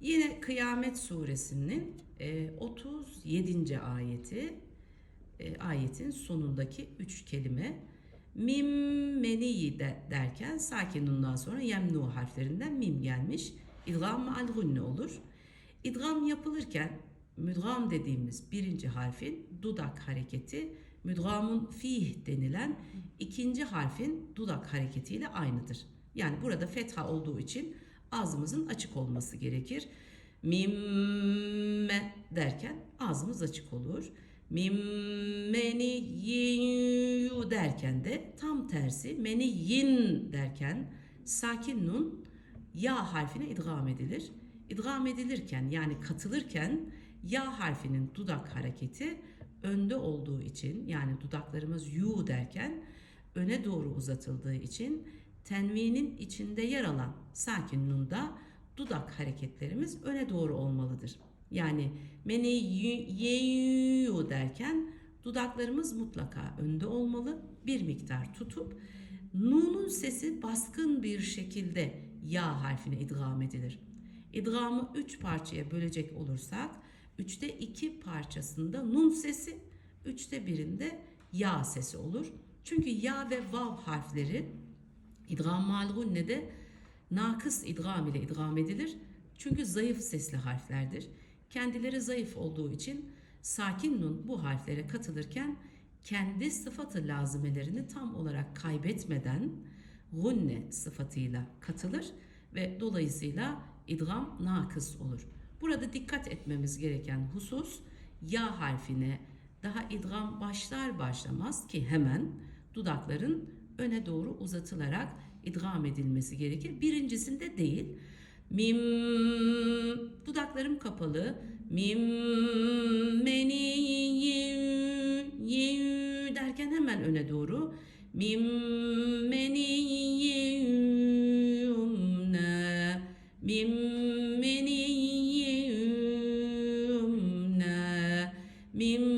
Yine Kıyamet suresinin e, 37. ayeti e, ayetin sonundaki üç kelime mim meni de, derken sakinundan sonra yemnu harflerinden mim gelmiş. İdgam al gunne olur. İdgam yapılırken müdgam dediğimiz birinci harfin dudak hareketi müdgamun fih denilen ikinci harfin dudak hareketiyle aynıdır. Yani burada fetha olduğu için ağzımızın açık olması gerekir. Mimme derken ağzımız açık olur. Mimmeni yu derken de tam tersi meni yin derken sakin nun ya harfine idgam edilir. İdgam edilirken yani katılırken ya harfinin dudak hareketi önde olduğu için yani dudaklarımız yu derken öne doğru uzatıldığı için tenvinin içinde yer alan sakin nunda dudak hareketlerimiz öne doğru olmalıdır. Yani meni yu derken dudaklarımız mutlaka önde olmalı. Bir miktar tutup nunun sesi baskın bir şekilde ya harfine idgam edilir. İdgamı üç parçaya bölecek olursak üçte iki parçasında nun sesi, üçte birinde ya sesi olur. Çünkü ya ve vav harfleri idgam malgunne de nakıs idgam ile idgam edilir. Çünkü zayıf sesli harflerdir. Kendileri zayıf olduğu için sakin nun bu harflere katılırken kendi sıfatı lazımelerini tam olarak kaybetmeden gunne sıfatıyla katılır ve dolayısıyla idgam nakıs olur. Burada dikkat etmemiz gereken husus ya harfine daha idgam başlar başlamaz ki hemen dudakların öne doğru uzatılarak idgam edilmesi gerekir. Birincisinde değil. Mim dudaklarım kapalı. Mim meni yu derken hemen öne doğru. Mim meni yumna mim meni yumna mim